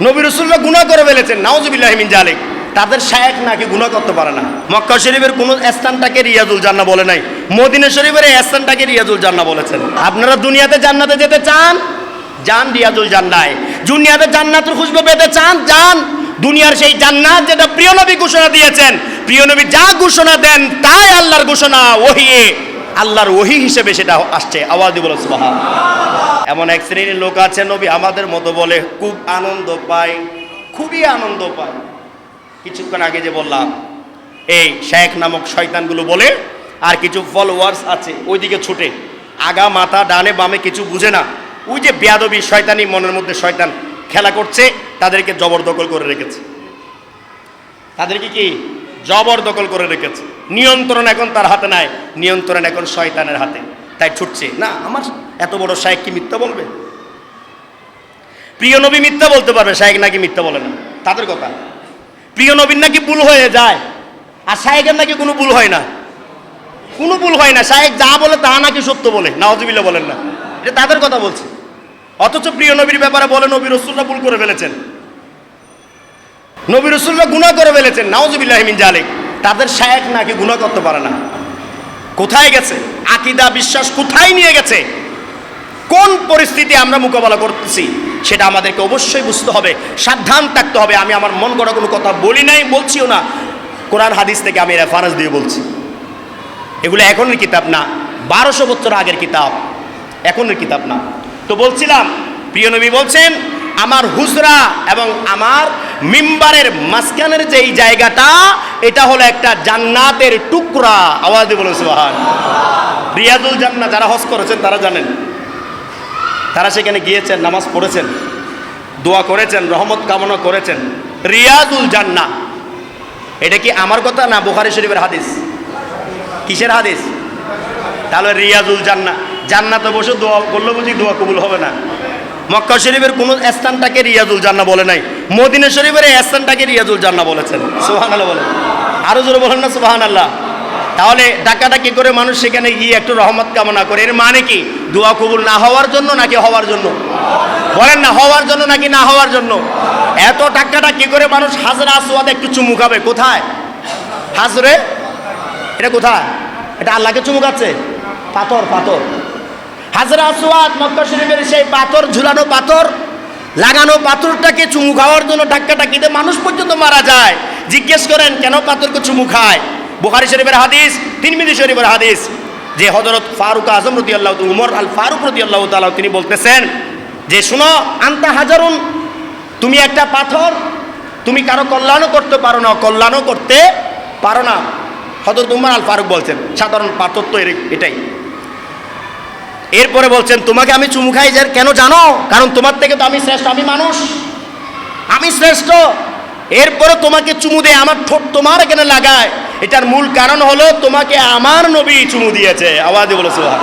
নবী রসুল্লাহ গুণা করে ফেলেছেন নাওজবিল্লাহমিন জালেক তাদের শায়েক নাকি গুণা করতে পারে না। মক্কা শরীফের কোন স্থানটাকে রিয়াজুল জান্না বলে নাই। মদিনা শরীফের এই স্থানটাকে রিয়াজুল জান্না বলেছেন। আপনারা দুনিয়াতে জান্নাতে যেতে চান? যান রিয়াজুল জান্নায়। দুনিয়াতে জান্নাতের খুশবু পেতে চান? যান। দুনিয়ার সেই জান্নাত যেটা প্রিয় নবী ঘোষণা দিয়েছেন। প্রিয় নবী যা ঘোষণা দেন, তাই আল্লাহর ঘোষণা, ওহিয়ে। আল্লাহর ওহি হিসেবে সেটা আসছে। আওয়াজ দিব সুবহান এমন এক শ্রেণির লোক আছে নবী, আমাদের মতো বলে খুব আনন্দ পায়, খুবই আনন্দ পায়। কিছুক্ষণ আগে যে বললাম, এই শেখ নামক শয়তানগুলো বলে আর কিছু ফলোয়ার্স আছে, ওইদিকে ছুটে। আগা, মাথা, ডানে, বামে কিছু বুঝে না। ওই যে বেয়াদবি শয়তানি মনের মধ্যে শয়তান খেলা করছে, তাদেরকে জবরদখল করে রেখেছে। তাদেরকে কি জবরদখল করে রেখেছে। নিয়ন্ত্রণ এখন তার হাতে নাই, নিয়ন্ত্রণ এখন শয়তানের হাতে। তাই ছুটছে। না, আমার এত বড় শায়েক কি মিথ্যা বলবে? প্রিয় নবী মিথ্যা বলতে পারবে, শায়েক নাকি মিথ্যা বলে না। তাদের কথা। প্রিয় নবীর নাকি ভুল হয়ে যায়, আর শায়েকের নাকি কোনো ভুল হয় না। কোনো ভুল হয় না। শায়েক যা বলে তা নাকি সত্য বলে। নাওজবিল্লা বলেন না। এটা তাদের কথা বলছে। অথচ প্রিয় নবীর ব্যাপারে বলে নবী রসুল্লাহ ভুল করে ফেলেছেন। নবী রসুল্লাহ গুণা করে ফেলেছেন নাওজবিল্লাহমিন জালেক। তাদের শায়েক নাকি গুণা করতে পারে না। কোথায় গেছে? আকিদা, বিশ্বাস কোথায় নিয়ে গেছে? কোন পরিস্থিতি আমরা মোকাবেলা করতেছি, সেটা আমাদেরকে অবশ্যই বুঝতে হবে, সাবধান থাকতে হবে। আমি আমার মন করা কোনো কথা বলি নাই, বলছিও না। কোরআন হাদিস থেকে আমি রেফারেন্স দিয়ে বলছি। এগুলো এখনের কিতাব না, বারোশো বছর আগের কিতাব, এখনের কিতাব না। তো বলছিলাম, প্রিয় নবী বলছেন আমার হুজরা এবং আমার মিম্বারের মাঝখানের যেই জায়গাটা, এটা হলো একটা জান্নাতের টুকরা। আওয়াজ দিয়ে বলেছে বাহান রিয়াজুল জান্না যারা হজ করেছেন, তারা জানেন। তারা সেখানে গিয়েছেন, নামাজ পড়েছেন, দোয়া করেছেন, রহমত কামনা করেছেন। রিয়াজুল জান্না এটা কি আমার কথা না বুখারি শরীফের হাদিস? কিসের হাদিস? তাহলে রিয়াজুল জান্না জান্নাতে বসে দোয়া করলে বুঝি দোয়া কবুল হবে না। মক্কা শরীফের কোন স্থানটাকে রিয়াজুল জান্না বলে নাই। মদিনা শরীফের স্থানটাকে রিয়াজুল জান্না বলেছেন। সুহান আল্লাহ বলেন। আরও জোরে বলেন না সুবাহান আল্লাহ তাহলে ডাকাডাকি করে মানুষ সেখানে গিয়ে একটু রহমত কামনা করে। এর মানে কি? দোয়া কবুল না হওয়ার জন্য নাকি হওয়ার জন্য? বলেন না, হওয়ার জন্য নাকি না হওয়ার জন্য? এত টাকাটাকি করে মানুষ হাজরা আসোয়াদ একটু চুমু খাবে। কোথায়? হাজরে? এটা কোথায়? এটা আল্লাহকে চুমুকাচ্ছে পাথর পাথর। হাজরা আসোয়াদ মক্কা শরীফের সেই পাথর, ঝুলানো পাথর, লাগানো পাথরটাকে চুমু খাওয়ার জন্য ধাক্কা টাকিতে মানুষ পর্যন্ত মারা যায়। জিজ্ঞেস করেন, কেন পাথরকে চুমু খায়? বুখারি শরীফের হাদিস তিনমিদি শরীফের হাদিস, যে হজরত ফারুক আজম রদি আল্লাহ উমর আল ফারুক রদি আল্লাহ তালা তিনি বলতেছেন যে, শুনো, আন্তা হাজারুন, তুমি একটা পাথর, তুমি কারও কল্যাণও করতে পারো না, কল্যাণও করতে পারো না। হজরত উমর আল ফারুক বলছেন, সাধারণ পাথর তো এটাই। এরপরে বলছেন, তোমাকে আমি চুমু খাই যে কেন জানো? কারণ তোমার থেকে তো আমি শ্রেষ্ঠ, আমি মানুষ। আমি শ্রেষ্ঠ। এরপরে তোমাকে চুমু দেয়, আমার ঠোঁট তোমার এখানে লাগায়। এটার মূল কারণ হলো তোমাকে আমার নবী চুমু দিয়েছে। আওয়াজে বলে সুবাহ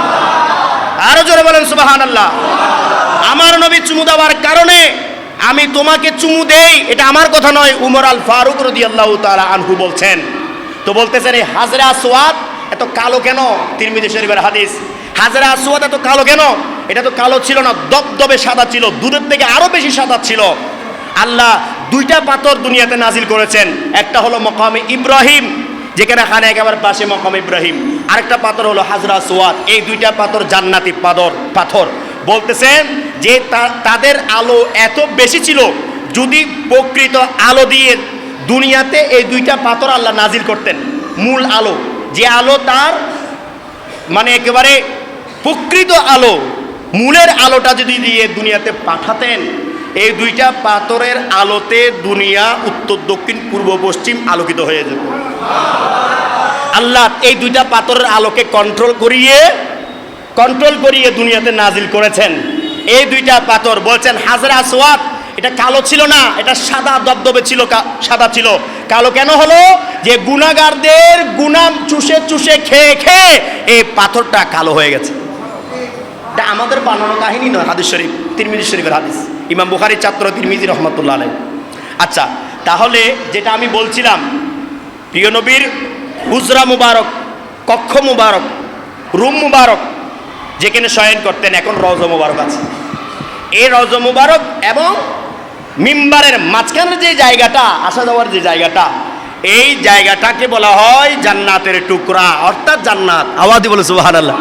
আরও জোরে বলেন সুবাহান আল্লাহ আমার নবী চুমু দেওয়ার কারণে আমি তোমাকে চুমু দেই, এটা আমার কথা নয়। উমর আল ফারুক রদি আল্লাহ তালা আনহু বলছেন। তো বলতেছেন, এই হাজরা সোয়াদ এত কালো কেন? তিরমিদি শরীফের হাদিস। হাজরা আসওয়াদ এত কালো কেন? এটা তো কালো ছিল না দবদবে সাদা ছিল, দুধের থেকে আরও বেশি সাদা ছিল। আল্লাহ দুইটা পাথর দুনিয়াতে নাজিল করেছেন। একটা হলো মকামে ইব্রাহিম, যেখানে খানে একেবারে পাশে মকাম ইব্রাহিম। আরেকটা পাথর হলো হাজরা সোয়াদ এই দুইটা পাথর জান্নাতি পাথর পাথর। বলতেছেন যে তাদের আলো এত বেশি ছিল, যদি প্রকৃত আলো দিয়ে দুনিয়াতে এই দুইটা পাথর আল্লাহ নাজিল করতেন। মূল আলো, যে আলো তার মানে একেবারে প্রকৃত আলো, মূলের আলোটা যদি দিয়ে দুনিয়াতে পাঠাতেন, এই দুইটা পাথরের আলোতে দুনিয়া উত্তর, দক্ষিণ, পূর্ব, পশ্চিম আলোকিত হয়ে যেত। আল্লাহ এই দুইটা পাথরের আলোকে কন্ট্রোল করিয়ে কন্ট্রোল করিয়ে দুনিয়াতে নাজিল করেছেন। এই দুইটা পাথর বলছেন, হাজরা সোয়াদ এটা কালো ছিল না, এটা সাদা দবদবে ছিল সাদা ছিল। কালো কেন হলো? যে গুণাগারদের গুনাম চুষে চুষে খেয়ে খেয়ে এই পাথরটা কালো হয়ে গেছে। এটা আমাদের বানানো কাহিনী নয়, হাদিস শরীফ, তিরমিজি শরীফের হাদিস। ইমাম বুখারির ছাত্র তিরমিজি রহমতুল্লাহ আলাই আচ্ছা তাহলে যেটা আমি বলছিলাম, প্রিয় নবীর হুজরা মুবারক, কক্ষ মুবারক, রুম মুবারক, যেখানে শয়ন করতেন, এখন রজ মুবারক আছে। এই রজ মুবারক এবং মিম্বারের মাঝখানের যে জায়গাটা, আসা যাওয়ার যে জায়গাটা, এই জায়গাটাকে বলা হয় জান্নাতের টুকরা, অর্থাৎ জান্নাত। আওয়াজি বলে সুবাহান আল্লাহ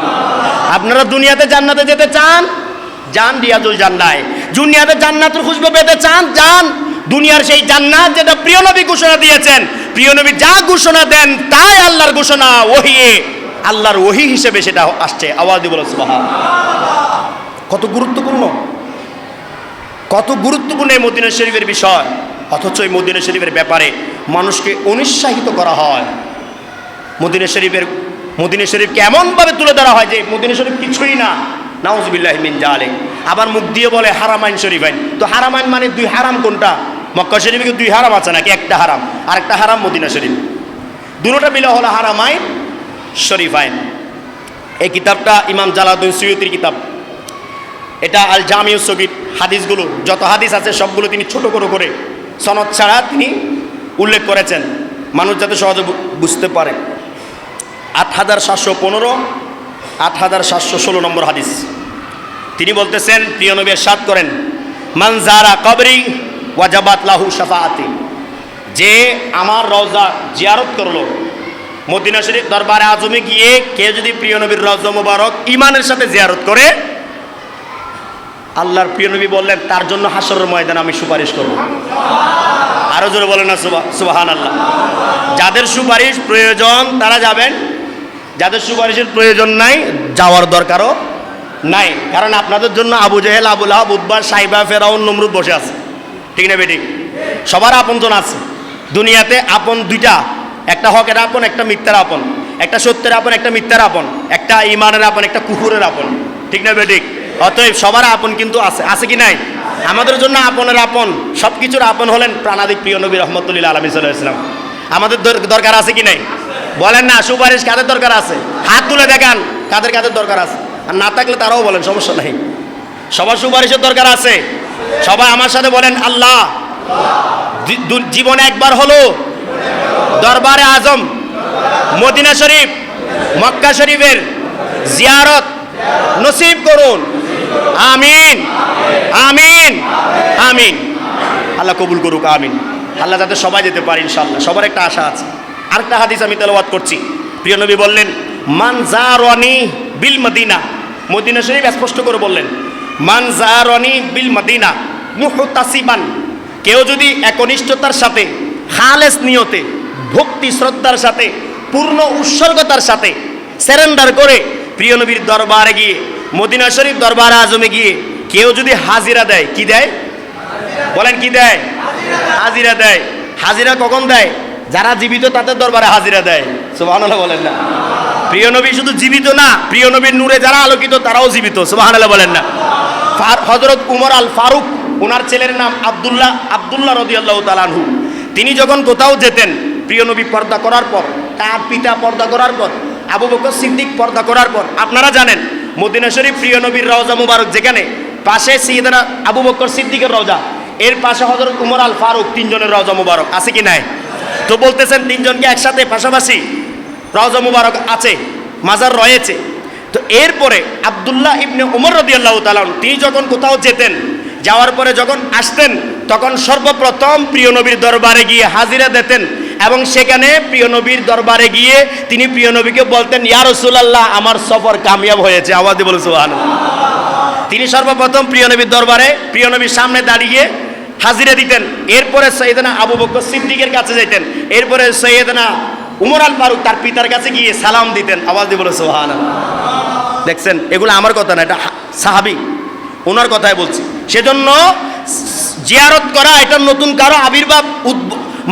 আপনারা দুনিয়াতে জান্নাতে যেতে চান? যান রিয়াজুল জান্নায়। দুনিয়াতে জান্নাতের খুশবু পেতে চান? যান। দুনিয়ার সেই জান্নাত যেটা প্রিয় নবী ঘোষণা দিয়েছেন। প্রিয় নবী যা ঘোষণা দেন, তাই আল্লাহর ঘোষণা ওহিয়ে আল্লাহর ওহি হিসেবে সেটা আসছে। আওয়াজি বলে কত গুরুত্বপূর্ণ। কত গুরুত্বপূর্ণ এই মদিনা শরীফের বিষয়। অথচ এই মদিনা শরীফের ব্যাপারে মানুষকে অনুৎসাহিত করা হয়। মদিনা শরীফের মদিনা শরীফকে এমনভাবে তুলে ধরা হয় যে মদিনা শরীফ কিছুই না। নাউজবিল্লাহ মিন জালে আবার মুখ দিয়ে বলে হারামাইন শরীফ আইন তো হারামাইন মানে দুই হারাম কোনটা? মক্কা শরীফে দুই হারাম আছে নাকি একটা হারাম? আর একটা হারাম মদিনা শরীফ। দুটোটা মিলে হলো হারামাইন শরীফ আইন এই কিতাবটা ইমাম জালাউদ্দিন সৈয়দির কিতাব। এটা আল জামিউ সগির হাদিসগুলো, যত হাদিস আছে সবগুলো তিনি ছোট করে করে সনদ ছাড়া তিনি উল্লেখ করেছেন। মানুষ যাতে সহজে বুঝতে পারে। আট হাজার সাতশো পনেরো, আট হাজার সাতশো ষোলো নম্বর হাদিস। তিনি বলতেছেন, প্রিয় নবী সাত করেন মানজারা কবরি ওয়াজাবাত লাহু শাফাআতি। যে আমার রওজা জিয়ারত করল, মদিনা শরীফ দরবারে আজমে গিয়ে কে যদি প্রিয় নবীর রওজা মুবারক ইমানের সাথে জিয়ারত করে, আল্লাহর প্রিয় নবী বললেন, তার জন্য হাসরের ময়দান আমি সুপারিশ করব। আরও জোরে বলেন না সুবাহান আল্লাহ যাদের সুপারিশ প্রয়োজন, তারা যাবেন যাদের সুপারিশের প্রয়োজন নাই, যাওয়ার দরকারও নাই। কারণ আপনাদের জন্য আবু জেহেল আবুল আহ বুধবার সাইবা, ফেরাউন, নমরুদ বসে আছে। ঠিক না বেটি? সবার আপনজন আছে। দুনিয়াতে আপন দুইটা। একটা হকের আপন, একটা মিথ্যার আপন। একটা সত্যের আপন, একটা মিথ্যার আপন। একটা ইমানের আপন, একটা কুকুরের আপন। ঠিক না বেটিক অতএব সবার আপন কিন্তু আছে। আছে কি নাই? আমাদের জন্য আপনের আপন। সব কিছুর আপন হলেন প্রাণাদিক প্রিয় নবী রহমতুল্লাহ আলমী সাল্লাম আমাদের দরকার আছে কি নাই? বলেন না, সুপারিশ কাদের দরকার আছে? হাত তুলে দেখান, কাদের কাদের দরকার আছে? আর না থাকলে তারাও বলেন, সমস্যা নাই। সবার সুপারিশের দরকার আছে। সবাই আমার সাথে বলেন, আল্লাহ জীবনে একবার হলো দরবারে আজম, মদিনা শরীফ, মক্কা শরীফের জিয়ারত নসিব করুন। আমিন আমিন আমিন। আল্লাহ কবুল করুক, আমিন। আল্লাহ যাতে সবাই যেতে পারে ইনশাল্লাহ সবার একটা আশা আছে। আরেকটা হাদিস আমি তেলাওয়াত করছি। প্রিয় নবী বললেন, মান জারনি বিল মদিনা। মদিনা শরীফ স্পষ্ট করে বললেন, মান জারনি বিল মদিনা মুহতাসিবান। কেউ যদি একনিষ্ঠতার সাথে, খালেস নিয়তে, ভক্তি শ্রদ্ধার সাথে, পূর্ণ উৎসর্গতার সাথে স্যারেন্ডার করে প্রিয় নবীর দরবারে গিয়ে, মদিনা শরীফ দরবারে আজমে গিয়ে কেউ যদি হাজিরা দেয়, কি দেয়? বলেন কি দেয়? হাজিরা দেয়। হাজিরা কখন দেয়? যারা জীবিত তাদের দরবারে হাজিরা দেয়। সুবহানাল্লাহ বলেন না। প্রিয় নবী শুধু জীবিত না, প্রিয় নবীর নূরে যারা আলোকিত, তারাও জীবিত। সুবহানাল্লাহ বলেন না। হজরত উমর আল ফারুক ওনার ছেলের নাম আব্দুল্লাহ আব্দুল্লাহ রদিয়াল্লাহ তালানহু তিনি যখন কোথাও যেতেন, প্রিয় নবী পর্দা করার পর, তার পিতা পর্দা করার পর, আবু বকর সিদ্দিক পর্দা করার পর, আপনারা জানেন, মদিনা শরীফ প্রিয় নবীর রওজা মুবারক যেখানে, পাশে সিয়েদানা আবু বকর সিদ্দিকের রওজা। এর পাশে হজরত উমর আল ফারুক তিনজনের রওজা মুবারক, আছে কি নাই? তো বলতেছেন তিনজনকে একসাথে পাশাপাশি রওজা মুবারক আছে, মাজার রয়েছে। তো এরপরে আব্দুল্লাহ ইবনে উমর রদিয়াল্লাহ তালান তিনি যখন কোথাও যেতেন, যাওয়ার পরে যখন আসতেন, তখন সর্বপ্রথম প্রিয় নবীর দরবারে গিয়ে হাজিরা দিতেন এবং সেখানে প্রিয় নবীর দরবারে গিয়ে তিনি প্রিয় নবীকে বলতেন, ইয়া রসুলাল্লাহ, আমার সফর কামিয়াব হয়েছে। আওয়াজে বলে সুবহান তিনি সর্বপ্রথম প্রিয় নবীর দরবারে, প্রিয় নবীর সামনে দাঁড়িয়ে হাজিরা দিতেন। এরপরে সৈয়দনা আবু বকর সিদ্দিকের কাছে যেতেন এরপরে সৈয়দনা উমর আল ফারুক তার পিতার কাছে গিয়ে সালাম দিতেন। আওয়াজ দিয়ে বলে সোহান দেখছেন, এগুলো আমার কথা না, এটা সাহাবি ওনার কথাই বলছি। সেজন্য জিয়ারত করা এটা নতুন কারও আবির্ভাব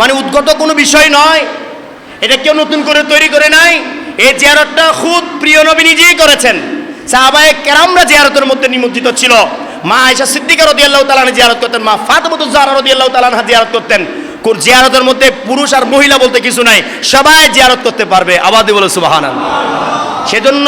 মানে উদ্গত কোনো বিষয় নয়। এটা কেউ নতুন করে তৈরি করে নাই। এই জিয়ারতটা খুদ প্রিয় নবী নিজেই করেছেন। সাহাবায়ে কেরামরা জিয়ারতের মধ্যে নিমজ্জিত ছিল। মা আয়েশা সিদ্দিকা রাদিয়াল্লাহু তাআলা জিয়ারত করতেন, মা ফাতেমাতু জাহরা রাদিয়াল্লাহু তাআলা জিয়ারত করতেন। জিয়ারতের মধ্যে পুরুষ আর মহিলা বলতে কিছু নাই, সবাই জিয়ারত করতে পারবে। আবাদি বলে, সুবহানাল্লাহ। সেজন্য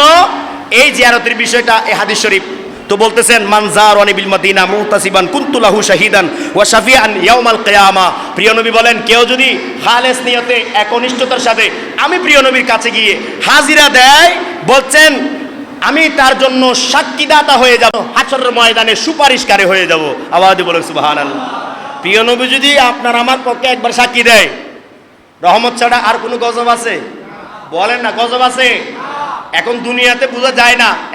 এই জিয়ারতের বিষয়টা এই হাদিস শরীফ। তো বলতেছেন মানজার বিল মদিনা মুহতাসিবান কুনতুলাহু শাহিদান ওয়া শাফিআন ইয়াউমাল কিয়ামা। প্রিয় নবী বলেন, কেউ যদি খালেস নিয়তে একনিষ্ঠতার সাথে, আমি প্রিয় নবীর কাছে গিয়ে হাজিরা দেয়, বলছেন আমি তার জন্য সাক্ষীদাতা হয়ে যাব হাসরের ময়দানে সুপারিশকারী হয়ে যাব। আওয়াজ বলে সুবহানাল্লাহ। প্রিয় নবী, যদি আপনার আমার পক্ষে একবার সাক্ষী দেয়, রহমত ছাড়া আর কোনো গজব আছে? বলেন না, গজব আছে? এখন দুনিয়াতে বোঝা যায় না।